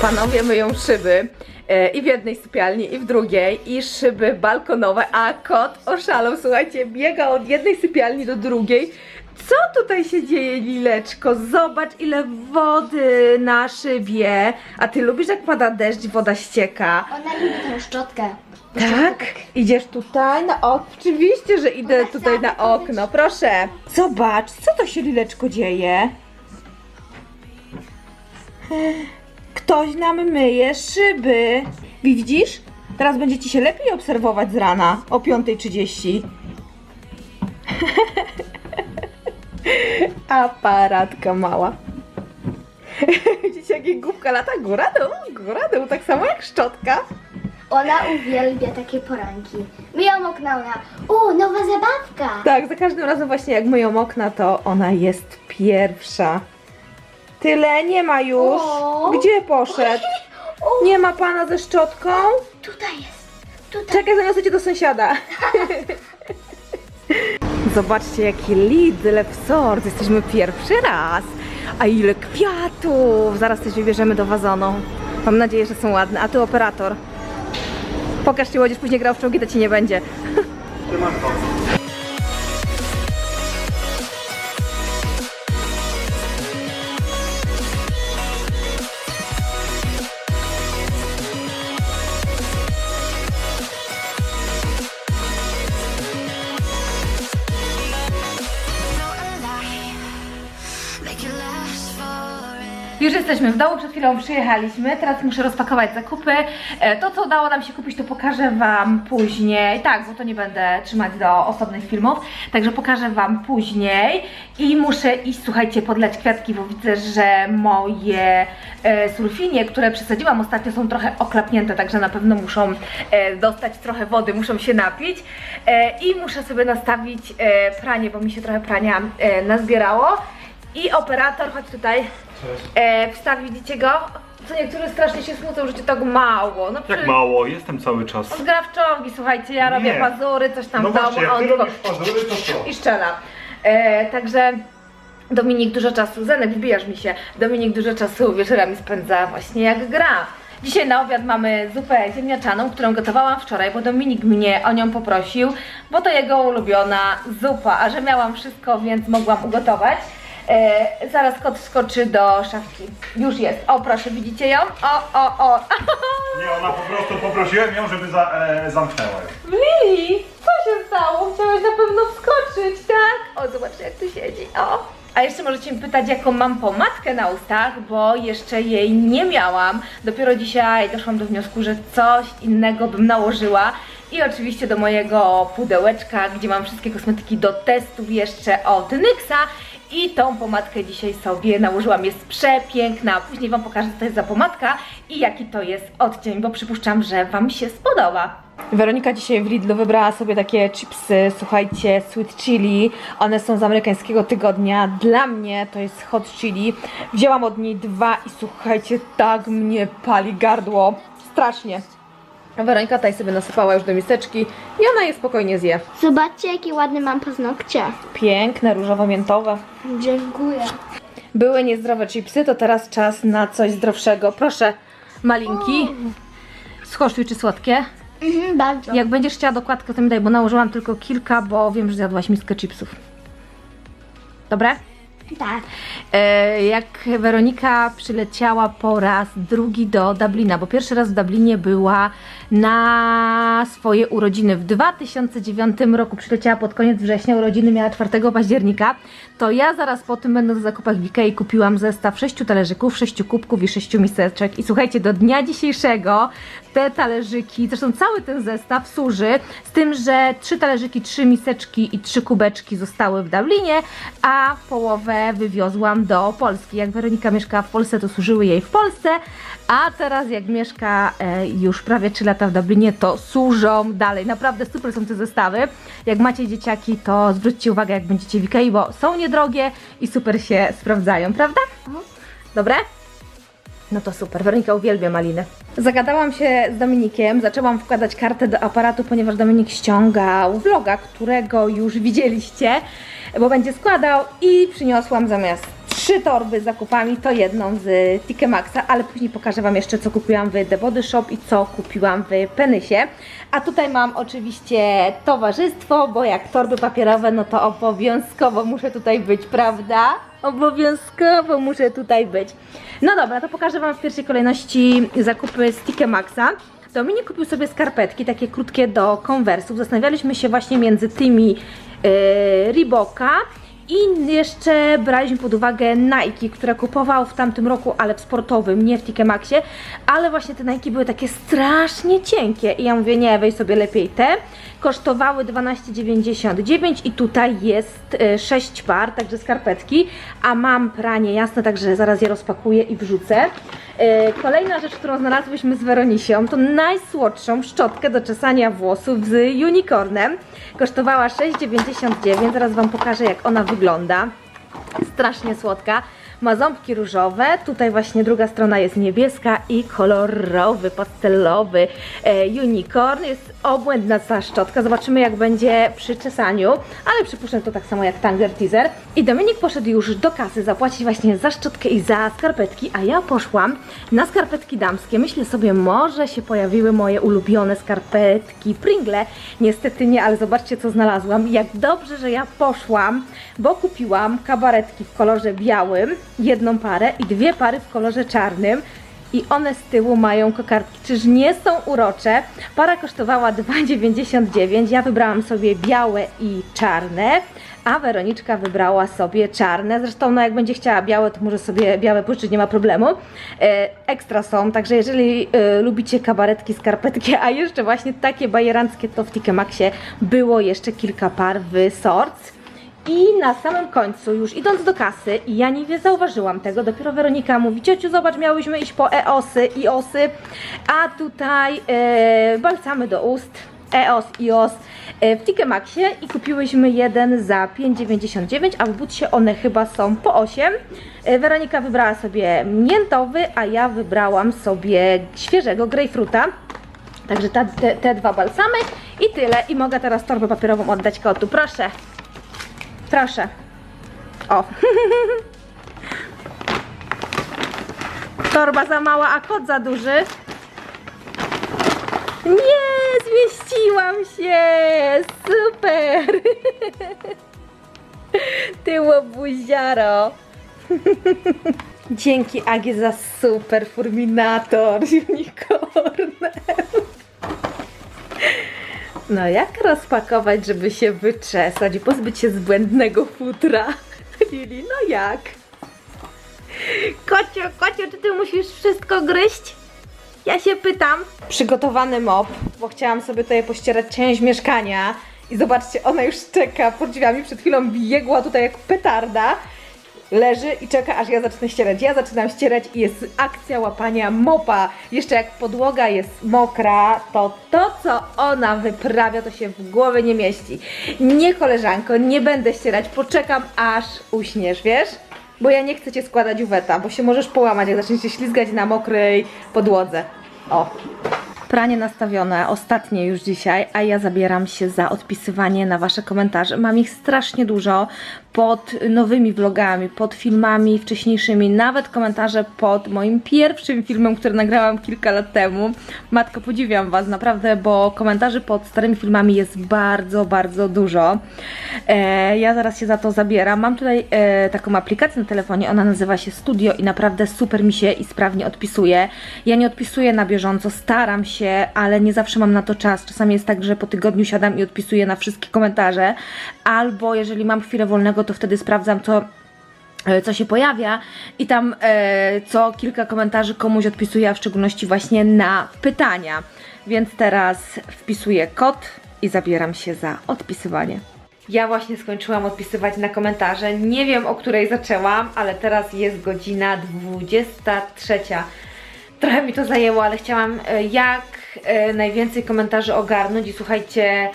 Panowie myją szyby e, i w jednej sypialni, i w drugiej, i szyby balkonowe, a kot oszalał, słuchajcie, biega od jednej sypialni do drugiej. Co tutaj się dzieje, Lileczko? Zobacz, ile wody na szybie. A ty lubisz, jak pada deszcz i woda ścieka? Ona lubi tą szczotkę. Tak? Idziesz tutaj na okno? Oczywiście, że idę Ona tutaj na okno, proszę. Zobacz, co to się, Lileczko, dzieje? Ktoś nam myje szyby. Widzisz? Teraz będzie ci się lepiej obserwować z rana o 5.30. Aparatka mała. Widzicie, jakie główka lata góra dół, góra dół, tak samo jak szczotka. Ona uwielbia takie poranki. Myją okna, ona. O, nowa zabawka! Tak, za każdym razem właśnie jak myją okna, to ona jest pierwsza. Tyle, nie ma już. O. Gdzie poszedł? O, Nie ma pana ze szczotką? tutaj jest. Tutaj. Czekaj, zaniosę cię do sąsiada. Zobaczcie, jaki Lidl w Sort. Jesteśmy pierwszy raz. A ile kwiatów! Zaraz coś wybierzemy do wazonu. Mam nadzieję, że są ładne. A ty operator. Pokaż ci, łodziesz później grał w czołgi, to ci nie będzie. Felt Już jesteśmy w domu, przed chwilą przyjechaliśmy, teraz muszę rozpakować zakupy. E, To, co udało nam się kupić, to pokażę Wam później. Tak, bo to nie będę trzymać do osobnych filmów, także pokażę Wam później. I muszę iść, słuchajcie, podlać kwiatki, bo widzę, że moje e, sulfinie, które przesadziłam ostatnio, są trochę oklapnięte, także na pewno muszą e, dostać trochę wody, muszą się napić. I muszę sobie nastawić pranie, bo mi się trochę prania nazbierało. I operator, chodź tutaj. E, wstawi, widzicie go? Co niektórzy strasznie się smucą, że ci tak mało. No Jak przy- mało, jestem cały czas. On gra w czołgi, słuchajcie, ja robię Nie. pazury, coś tam No w domu, właśnie, a jak on ty tylko robisz pazury, to co? i szczela. E, także Dominik dużo czasu, Zenek wbijasz mi się, Dominik dużo czasu wieczorami spędza właśnie jak gra. Dzisiaj na obiad mamy zupę ziemniaczaną, którą gotowałam wczoraj, bo Dominik mnie o nią poprosił, bo to jego ulubiona zupa, a że miałam wszystko, więc mogłam ugotować. E, zaraz kot skoczy do szafki. Już jest. O, proszę, widzicie ją? O, o, o. Nie, ona po prostu poprosiłem ją, żeby za, e, zamknęła ją. Lili, co się stało? Chciałaś na pewno wskoczyć, tak? O, zobaczcie jak tu siedzi, o. A jeszcze możecie mi pytać, jaką mam pomadkę na ustach, bo jeszcze jej nie miałam. Dopiero dzisiaj doszłam do wniosku, że coś innego bym nałożyła. I oczywiście do mojego pudełeczka, gdzie mam wszystkie kosmetyki do testów jeszcze od NYXa. I tą pomadkę dzisiaj sobie nałożyłam, jest przepiękna. Później Wam pokażę, co to jest za pomadka i jaki to jest odcień, bo przypuszczam, że Wam się spodoba. Weronika dzisiaj w Lidlu wybrała sobie takie chipsy, słuchajcie, sweet chili. One są z amerykańskiego tygodnia. Dla mnie to jest hot chili. Wzięłam od niej dwa i słuchajcie, tak mnie pali gardło. Strasznie. Weronika tutaj sobie nasypała już do miseczki i ona je spokojnie zje. Zobaczcie, jakie ładne mam paznokcie. Piękne, różowo-miętowe. Dziękuję. Były niezdrowe chipsy, to teraz czas na coś zdrowszego. Proszę, malinki. Skosztuj, czy słodkie? Mhm, bardzo. Jak będziesz chciała dokładkę, to mi daj, bo nałożyłam tylko kilka, bo wiem, że zjadłaś miskę chipsów. Dobre? Tak. E, jak Weronika przyleciała po raz drugi do Dublina, bo pierwszy raz w Dublinie była na swoje urodziny. W 2009 roku, przyleciała pod koniec września, urodziny miała 4 października, to ja zaraz po tym będąc w zakupach w Ikei kupiłam zestaw 6 talerzyków, 6 kubków i 6 miseczek. I słuchajcie, do dnia dzisiejszego te talerzyki, zresztą cały ten zestaw służy z tym, że 3 talerzyki, 3 miseczki i 3 kubeczki zostały w Dublinie, a połowę wywiozłam do Polski. Jak Weronika mieszkała w Polsce, to służyły jej w Polsce, a teraz jak mieszka e, już prawie 3 lata w Dublinie, to służą dalej. Naprawdę super są te zestawy. Jak macie dzieciaki, to zwróćcie uwagę, jak będziecie w Ikei, bo są niedrogie i super się sprawdzają, prawda? Dobre? No to super, Weronika uwielbia maliny. Zagadałam się z Dominikiem, zaczęłam wkładać kartę do aparatu, ponieważ Dominik ściągał vloga, którego już widzieliście, bo będzie składał i przyniosłam zamiast trzy torby z zakupami, to jedną z TK Maxa, ale później pokażę Wam jeszcze, co kupiłam w The Body Shop i co kupiłam w Penysie. A tutaj mam oczywiście towarzystwo, bo jak torby papierowe, no to obowiązkowo muszę tutaj być, prawda? Obowiązkowo muszę tutaj być. No dobra, to pokażę Wam w pierwszej kolejności zakupy z TK Maxa. Dominik kupił sobie skarpetki, takie krótkie do konwersów. Zastanawialiśmy się właśnie między tymi yy, Reeboka i jeszcze braliśmy pod uwagę Nike, które kupował w tamtym roku, ale w sportowym, nie w TK Maxie, ale właśnie te Nike były takie strasznie cienkie i ja mówię, nie, weź sobie lepiej te. Kosztowały 12,99 i tutaj jest e, 6 par, także skarpetki, a mam pranie jasne, także zaraz je rozpakuję i wrzucę. E, Kolejna rzecz, którą znalazłyśmy z Weronisią, to najsłodszą szczotkę do czesania włosów z unicornem. Kosztowała 6,99, zaraz Wam pokażę jak ona wygląda. Strasznie słodka. Ma ząbki różowe, tutaj właśnie druga strona jest niebieska i kolorowy, pastelowy e, unicorn. Jest obłędna ta szczotka, zobaczymy jak będzie przy czesaniu, ale przypuszczam to tak samo jak Tanger Teaser. I Dominik poszedł już do kasy zapłacić właśnie za szczotkę i za skarpetki, a ja poszłam na skarpetki damskie. Myślę sobie, może się pojawiły moje ulubione skarpetki Pringle. Niestety nie, ale zobaczcie co znalazłam. Jak dobrze, że ja poszłam, bo kupiłam kabaretki w kolorze białym, jedną parę i dwie pary w kolorze czarnym. I one z tyłu mają kokardki. Czyż nie są urocze? Para kosztowała 2,99. Ja wybrałam sobie białe i czarne, a Weroniczka wybrała sobie czarne. Zresztą, no jak będzie chciała białe, to może sobie białe pożyczyć, nie ma problemu. E, ekstra są, także jeżeli e, lubicie kabaretki, skarpetki, a jeszcze właśnie takie bajeranckie, to w TK Maxie było jeszcze kilka par w Sorts. I na samym końcu, już idąc do kasy, ja nie zauważyłam tego, dopiero Weronika mówi, ciociu zobacz, miałyśmy iść po EOSy, IOSy, a tutaj e, balsamy do ust, EOS, IOS e, w TK Maxie i kupiłyśmy jeden za 5,99, a w Butsie one chyba są po 8. E, Weronika wybrała sobie miętowy, a ja wybrałam sobie świeżego grejpfruta. Także ta, te, te dwa balsamy i tyle. I mogę teraz torbę papierową oddać kotu. Proszę. Proszę. O. Torba za mała, a kot za duży. Nie, zmieściłam się. Super. Ty łobuziaro. Dzięki Agie za super furminator z unicornem. No jak rozpakować, żeby się wyczesać i pozbyć się z błędnego futra? Lili, no jak? Kocio, kocio, czy ty musisz wszystko gryźć? Ja się pytam. Przygotowany mop, bo chciałam sobie tutaj pościerać część mieszkania. I zobaczcie, ona już czeka pod drzwiami. Przed chwilą biegła tutaj jak petarda. Leży i czeka, aż ja zacznę ścierać. Ja zaczynam ścierać i jest akcja łapania mopa. Jeszcze jak podłoga jest mokra, to to, co ona wyprawia, to się w głowie nie mieści. Nie, koleżanko, nie będę ścierać. Poczekam, aż uśniesz, wiesz? Bo ja nie chcę cię składać uweta, bo się możesz połamać, jak zaczniesz się ślizgać na mokrej podłodze. O. Pranie nastawione, ostatnie już dzisiaj, a ja zabieram się za odpisywanie na Wasze komentarze. Mam ich strasznie dużo pod nowymi vlogami, pod filmami wcześniejszymi, nawet komentarze pod moim pierwszym filmem, który nagrałam kilka lat temu. Matko, podziwiam Was naprawdę, bo komentarzy pod starymi filmami jest bardzo, bardzo dużo. E, ja zaraz się za to zabieram. Mam tutaj e, taką aplikację na telefonie, ona nazywa się Studio i naprawdę super mi się i sprawnie odpisuje. Ja nie odpisuję na bieżąco, staram się, ale nie zawsze mam na to czas. Czasami jest tak, że po tygodniu siadam i odpisuję na wszystkie komentarze, albo jeżeli mam chwilę wolnego, to wtedy sprawdzam, co e, co się pojawia i tam e, co kilka komentarzy komuś odpisuję, a w szczególności właśnie na pytania. Więc teraz wpisuję kod i zabieram się za odpisywanie. Ja właśnie skończyłam odpisywać na komentarze. Nie wiem o której zaczęłam, ale teraz jest godzina 23. Trochę mi to zajęło, ale chciałam e, jak e, najwięcej komentarzy ogarnąć i słuchajcie,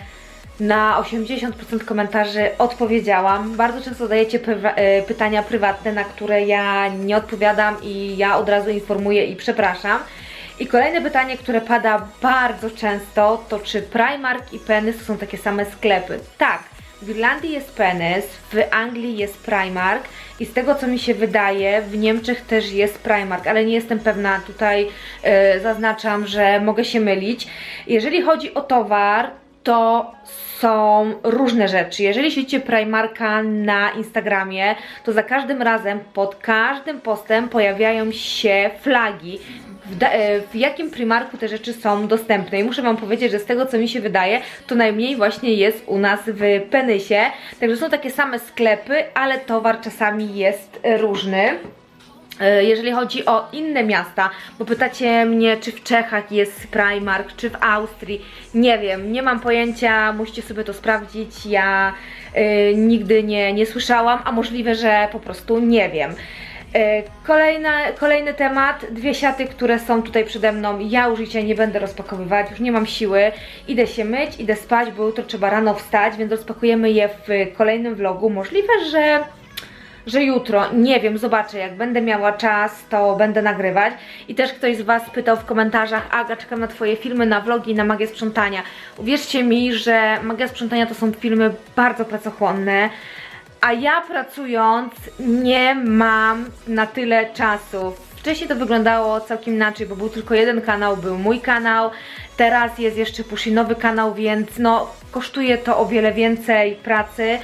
na 80% komentarzy odpowiedziałam. Bardzo często dajecie e, pytania prywatne, na które ja nie odpowiadam i ja od razu informuję i przepraszam. I kolejne pytanie, które pada bardzo często, to czy Primark i Penys są takie same sklepy? Tak, w Irlandii jest Penys, w Anglii jest Primark i z tego co mi się wydaje, w Niemczech też jest Primark, ale nie jestem pewna, tutaj e, zaznaczam, że mogę się mylić. Jeżeli chodzi o towar, to są różne rzeczy. Jeżeli śledzicie Primarka na Instagramie, to za każdym razem, pod każdym postem pojawiają się flagi. W, e, w jakim Primarku te rzeczy są dostępne. I muszę Wam powiedzieć, że z tego co mi się wydaje, to najmniej właśnie jest u nas w Penysie. Także są takie same sklepy, ale towar czasami jest e, różny. E, Jeżeli chodzi o inne miasta, bo pytacie mnie, czy w Czechach jest Primark, czy w Austrii, nie wiem, nie mam pojęcia, musicie sobie to sprawdzić. Ja e, nigdy nie, nie słyszałam, a możliwe, że po prostu nie wiem. E, Kolejna, kolejny temat, dwie siaty, które są tutaj przede mną. Ja już dzisiaj nie będę rozpakowywać, już nie mam siły. Idę się myć, idę spać, bo jutro trzeba rano wstać, więc rozpakujemy je w kolejnym vlogu. Możliwe, że że jutro, nie wiem, zobaczę, jak będę miała czas, to będę nagrywać. I też ktoś z Was pytał w komentarzach, Aga, czekam na Twoje filmy, na vlogi, na magię sprzątania. Uwierzcie mi, że magia sprzątania to są filmy bardzo pracochłonne, a ja pracując nie mam na tyle czasu. Wcześniej to wyglądało całkiem inaczej, bo był tylko jeden kanał, był mój kanał. Teraz jest jeszcze nowy kanał, więc no kosztuje to o wiele więcej pracy.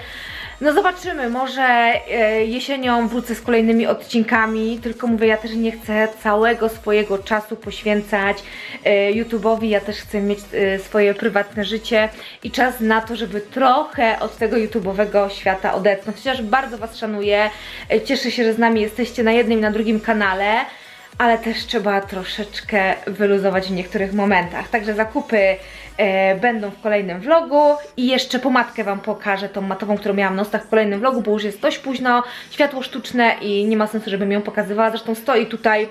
No zobaczymy, może e, jesienią wrócę z kolejnymi odcinkami, tylko mówię, ja też nie chcę całego swojego czasu poświęcać e, YouTube'owi, ja też chcę mieć e, swoje prywatne życie i czas na to, żeby trochę od tego YouTube'owego świata odetchnąć. Chociaż bardzo Was szanuję, cieszę się, że z nami jesteście na jednym i na drugim kanale ale też trzeba troszeczkę wyluzować w niektórych momentach. Także zakupy e, będą w kolejnym vlogu i jeszcze pomadkę Wam pokażę, tą matową, którą miałam na ustach w kolejnym vlogu, bo już jest dość późno, światło sztuczne i nie ma sensu, żebym ją pokazywała. Zresztą stoi tutaj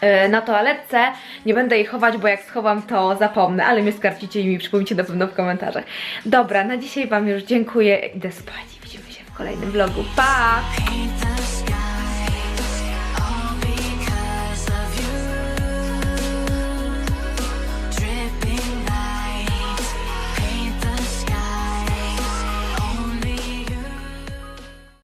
e, na toaletce. Nie będę jej chować, bo jak schowam, to zapomnę, ale mnie skarcicie i mi przypomnicie na pewno w komentarzach. Dobra, na dzisiaj Wam już dziękuję. Idę spać i widzimy się w kolejnym vlogu. Pa!